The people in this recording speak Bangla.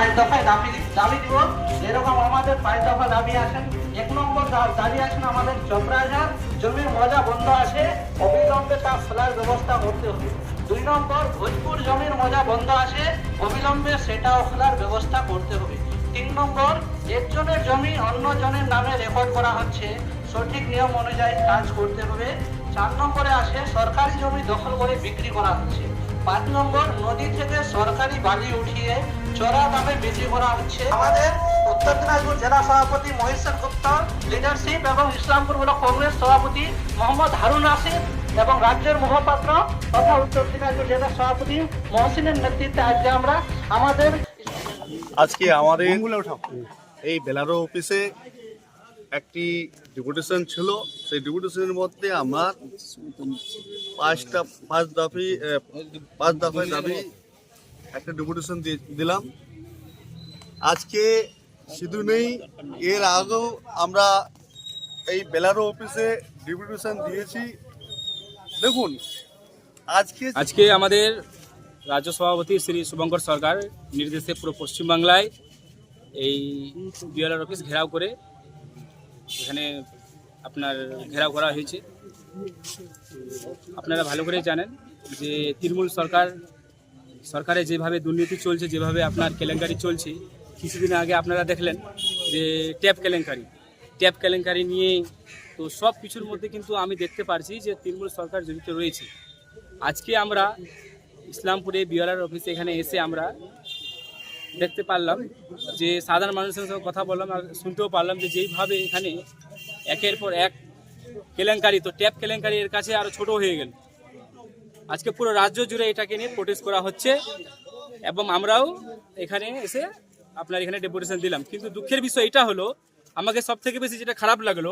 পাঁচ দফায় দাবি দাবি। দিব যেরকম আমাদের পাঁচ দফা দাবি আছেন এক নম্বর দাবি আছেন আমাদের চপরাজার জমির মজা বন্ধ আছে, অবিলম্বে তা খোলার ব্যবস্থা করতে হবে। দুই নম্বর, ভোজপুর জমির মজা বন্ধ আছে, অবিলম্বে সেটাও খোলার ব্যবস্থা করতে হবে। তিন নম্বর, একজনের জমি অন্য জনের নামে রেকর্ড করা হচ্ছে, সঠিক নিয়ম অনুযায়ী কাজ করতে হবে। চার নম্বরে আসে, সরকারি জমি দখল করে বিক্রি করা হচ্ছে। পাঁচ নম্বর নদী থেকে সরকারি বালি উঠিয়ে চড়া দামে বিক্রি করা হচ্ছে। আমাদের উত্তর দিনাজপুর জেলা সভাপতি মহেশ্বর গুপ্ত লিডারশিপ এবং ইসলামপুর ব্লক কংগ্রেস সভাপতি মোহাম্মদ হারুন আসিফ এবং রাজ্যের মুখপাত্র তথা উত্তর দিনাজপুর জেলা সভাপতি মহসিনের নেতৃত্বে আজকে আমরা আমাদের আজকে আমাদের এই বেলারো অফিসে একটি ডেপুটেশন ছিল। সেই ডেপুটেশনের মধ্যে আমরা পাঁচটা পাঁচ দফি পাঁচ দফায় দাবি একটা ডেপুটেশন দিলাম। আজকে শুধু নেই, এর আগেও আমরা এই বেলারো অফিসে ডেপুটেশন দিয়েছি। দেখুন, আজকে আজকে আমাদের রাজ্য সভাপতি শ্রী শুভঙ্কর সরকার নির্দেশে পুরো পশ্চিমবাংলায় এই বিএলআর অফিস ঘেরাও করে এখানে আপনার ঘেরাও করা হয়েছে। আপনারা ভালো করে জানেন যে তৃণমূল সরকার সরকারে যেভাবে দুর্নীতি চলছে, যেভাবে আপনার কেলেঙ্কারি চলছে, কিছুদিন আগে আপনারা দেখলেন যে ট্যাপ কেলেঙ্কারি। ট্যাপ কেলেঙ্কারি নিয়ে তো সব কিছুর মধ্যে কিন্তু আমি দেখতে পারছি যে তৃণমূল সরকার জড়িত রয়েছে। আজকে আমরা ইসলামপুরে বিআরআর অফিসে এখানে এসে আমরা দেখতে পারলাম যে সাধারণ মানুষের সঙ্গে কথা বললাম আর শুনতেও পারলাম যে যেইভাবে এখানে একের পর এক কেলেঙ্কারি, তো ট্যাপ কেলেঙ্কারি এর কাছে আরও ছোট হয়ে গেল। আজকে পুরো রাজ্য জুড়ে এটাকে নিয়ে প্রোটেস্ট করা হচ্ছে এবং আমরাও এখানে এসে আপনার এখানে ডেপুটেশন দিলাম। কিন্তু দুঃখের বিষয় এটা হলো, আমাকে সব থেকে বেশি যেটা খারাপ লাগল